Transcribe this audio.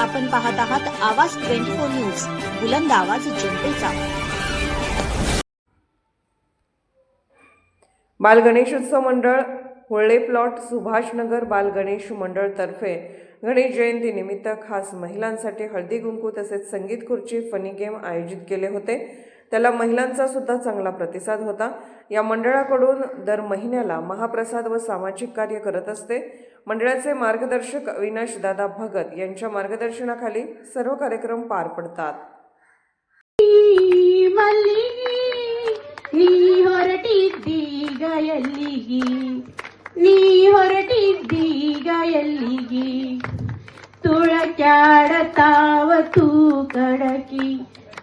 आपण पाहत आहात आवाज ट्वेंटी फोर न्यूज. बुलंद आवाज जनतेचा. बालगणेशोत्सव मंडळ होळे प्लॉट सुभाषनगर बालगणेश मंडळतर्फे गणेश जयंती निमित्त खास महिलांसाठी हळदी कुंकू तसेच संगीत खुर्ची फनी गेम आयोजित केले होते. त्याला महिलांचा सुद्धा चांगला प्रतिसाद होता. या मंडळाकडून दर महिन्याला महाप्रसाद व सामाजिक कार्य करत असते. मंडळाचे मार्गदर्शक अविनाशदादा भगत यांच्या मार्गदर्शनाखाली सर्व कार्यक्रम पार पडतात. तुळक्याडताव कडकी.